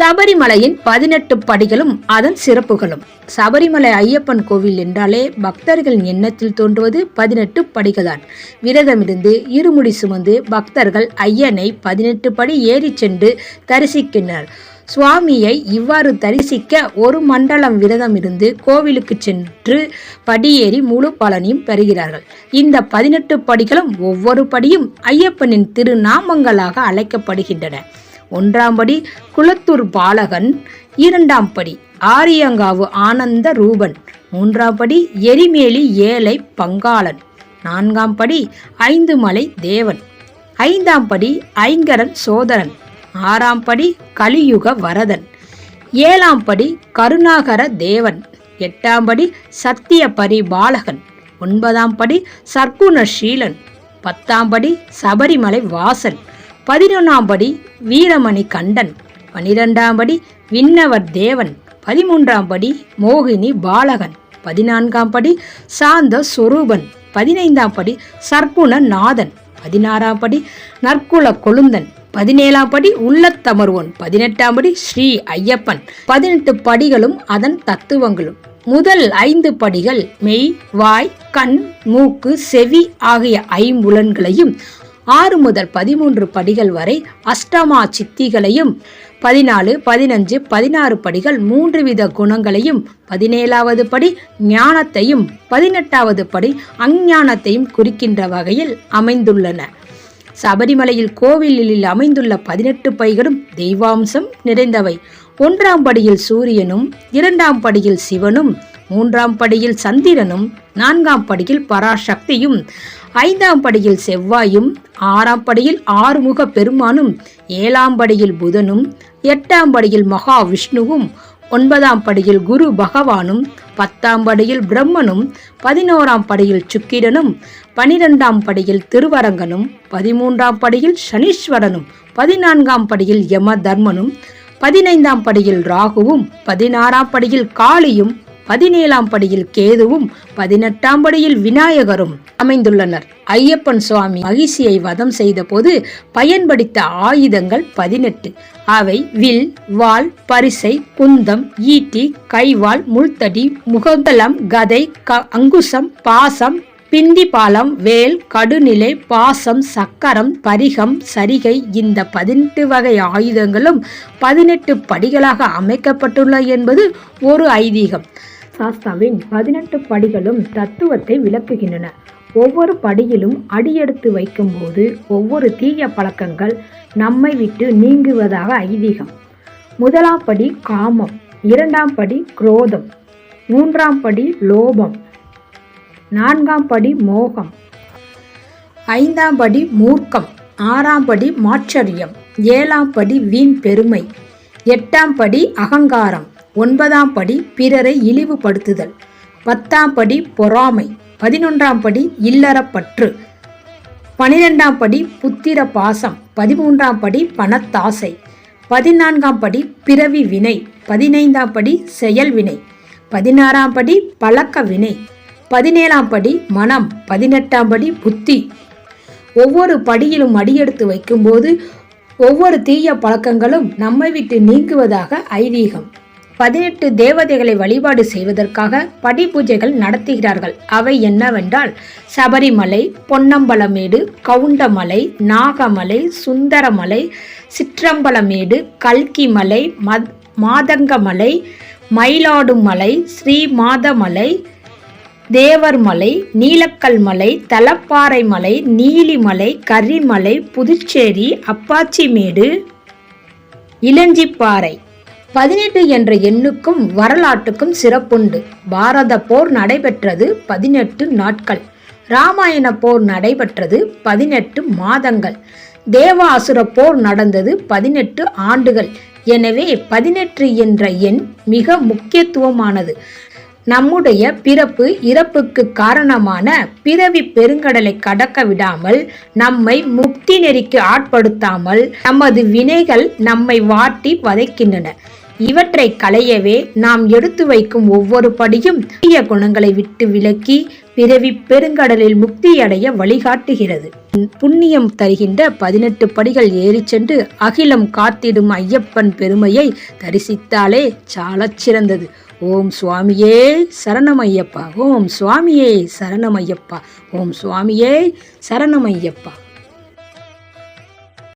சபரிமலையின் பதினெட்டு படிகளும் அதன் சிறப்புகளும். சபரிமலை ஐயப்பன் கோவில் என்றாலே பக்தர்களின் எண்ணத்தில் தோன்றுவது பதினெட்டு படிகள்தான் விரதமிருந்து இருமுடி சுமந்து பக்தர்கள் ஐயனை பதினெட்டு படி ஏறிச் சென்று தரிசிக்கின்றனர். சுவாமியை இவ்வாறு தரிசிக்க ஒரு மண்டலம் விரதம் இருந்து கோவிலுக்கு சென்று படியேறி முழு பலனையும் பெறுகிறார்கள். இந்த பதினெட்டு படிகளும் ஒவ்வொரு படியும் ஐயப்பனின் திருநாமங்களாக அழைக்கப்படுகின்றன. ஒன்றாம் படி குளத்தூர் பாலகன் இரண்டாம் படி ஆரியங்காவு ஆனந்த ரூபன் மூன்றாம் படி எரிமேலி ஏழை பங்காளன் நான்காம் படி ஐந்து மலை தேவன் ஐந்தாம் படி ஐங்கரன் சோதரன் ஆறாம் படி கலியுக வரதன் ஏழாம் படி கருணாகர தேவன் எட்டாம் படி சத்திய பரிபாலகன் ஒன்பதாம் படி சர்க்குண ஷீலன் பத்தாம் படி சபரிமலை வாசன் பதினொன்றாம் படி வீரமணி கண்டன் பனிரெண்டாம் படி விண்ணவர் தேவன் பதிமூன்றாம் படி மோகினி பாலகன் பதினான்காம் படி சாந்த சொரூபன் பதினைந்தாம் படி சர்க்குண நாதன் பதினாறாம் படி நற்குல கொழுந்தன் பதினேழாம் படி உள்ளத்தமர்வன் பதினெட்டாம் படி ஸ்ரீ ஐயப்பன். பதினெட்டு படிகளும் அதன் தத்துவங்களும். முதல் ஐந்து படிகள் மெய் வாய் கண் மூக்கு செவி ஆகிய ஐம்புலன்களையும் ஆறு முதல் பதிமூன்று படிகள் வரை அஷ்டமா சித்திகளையும் பதினாலு பதினஞ்சு பதினாறு படிகள் மூன்று வித குணங்களையும் பதினேழாவது படி ஞானத்தையும் பதினெட்டாவது படி அஞ்ஞானத்தையும் குறிக்கின்ற வகையில் அமைந்துள்ளன. சபரிமலையில் கோவிலில் அமைந்துள்ள பதினெட்டு பைகளும் தெய்வாம்சம் நிறைந்தவை. ஒன்றாம் படியில் சூரியனும் இரண்டாம் படியில் சிவனும் மூன்றாம் படியில் சந்திரனும் நான்காம் படியில் பராசக்தியும் ஐந்தாம் படியில் செவ்வாயும் ஆறாம் படியில் ஆறுமுக பெருமானும் ஏழாம் படியில் புதனும் எட்டாம் படியில் மகா விஷ்ணுவும் ஒன்பதாம் படியில் குரு பகவானும் பத்தாம் படியில் பிரம்மனும் பதினோராம் படியில் சுக்கிரனும் பனிரெண்டாம் படியில் திருவரங்கனும் பதிமூன்றாம் படியில் சனீஸ்வரனும் பதினான்காம் படியில் யம தர்மனும் பதினைந்தாம் படியில் ராகுவும் பதினாறாம் படியில் காளியும் பதினேழாம் படியில் கேதுவும் பதினெட்டாம் படியில் விநாயகரும் அமைந்துள்ளனர். ஐயப்பன் சுவாமி மகிழ்ச்சியை வதம் செய்தபோது பயன்படுத்த ஆயுதங்கள் பதினெட்டு. அவை வில் வாள் பரிசை குந்தம் ஈட்டி கைவாள் முள்தடி முகந்தலம் கதை க அங்குசம் பாசம் பிந்தி பாலம் வேல் கடுநிலை பாசம் சக்கரம் பரிகம் சரிகை இந்த பதினெட்டு வகை ஆயுதங்களும் பதினெட்டு படிகளாக அமைக்கப்பட்டுள்ள என்பது ஒரு ஐதீகம். சாஸ்தாவின் பதினெட்டு படிகளும் தத்துவத்தை விளக்குகின்றன. ஒவ்வொரு படியிலும் அடியெடுத்து வைக்கும்போது ஒவ்வொரு தீய பழக்கங்கள் நம்மை விட்டு நீங்குவதாக ஐதீகம். முதலாம் படி காமம் இரண்டாம் படி குரோதம் மூன்றாம் படி லோபம் நான்காம் படி மோகம் ஐந்தாம் படி மூர்க்கம் ஆறாம் படி மாச்சரியம் ஏழாம் படி வீண் பெருமை எட்டாம் படி அகங்காரம் ஒன்பதாம் படி பிறரை இழிவுபடுத்துதல். பத்தாம் படி பொறாமை. பதினொன்றாம் படி இல்லறப்பற்று. பனிரெண்டாம் படி புத்திர பாசம் பதிமூன்றாம் படி பணத்தாசை. பதினான்காம் படி பிறவி வினை. பதினைந்தாம் படி செயல் வினை. பதினாறாம் படி பழக்க வினை. பதினேழாம் படி மனம். பதினெட்டாம் படி புத்தி. ஒவ்வொரு படியிலும் அடியெடுத்து வைக்கும்போது ஒவ்வொரு தீய பழக்கங்களும் நம்மை விட்டு நீங்குவதாக ஐதீகம். பதினெட்டு தேவதைகளை வழிபாடு செய்வதற்காக படி பூஜைகள் நடத்துகிறார்கள். அவை என்னவென்றால் சபரிமலை பொன்னம்பலமேடு கவுண்டமலை நாகமலை சுந்தரமலை சிற்றம்பலமேடு கல்கிமலை மத் மாதங்கமலை மயிலாடுமலை ஸ்ரீ மாதமலை தேவர்மலை நீலக்கல் மலை தலப்பாறை மலை நீலிமலை கரிமலை புதுச்சேரி அப்பாச்சிமேடு இளஞ்சிப்பாறை. பதினெட்டு என்ற எண்ணுக்கும் வரலாற்றுக்கும் சிறப்புண்டு. பாரத போர் நடைபெற்றது பதினெட்டு நாட்கள். ராமாயண போர் நடைபெற்றது பதினெட்டு மாதங்கள். தேவாசுர போர் நடந்தது பதினெட்டு ஆண்டுகள். எனவே பதினெட்டு என்ற எண் மிக முக்கியத்துவமானது. நம்முடைய பிறப்பு இறப்புக்கு காரணமான பிறவி பெருங்கடலை கடக்க விடாமல் நம்மை முக்தி நெறிக்கு ஆட்படுத்தாமல் நமது வினைகள் நம்மை வாட்டி வதைக்கின்றன. இவற்றை களையவே நாம் எடுத்து வைக்கும் ஒவ்வொரு படியும் தீய குணங்களை விட்டு விலக்கி பிறவி பெருங்கடலில் முக்தியடைய வழிகாட்டுகிறது. புண்ணியம் தருகின்ற பதினெட்டு படிகள் ஏறிச் சென்று அகிலம் காத்திடும் ஐயப்பன் பெருமையை தரிசித்தாலே சாலச் சிறந்தது. ஓம் சுவாமியே சரணமையப்பா ஓம் சுவாமியே சரணமையப்பா ஓம் சுவாமியே சரணமையப்பா.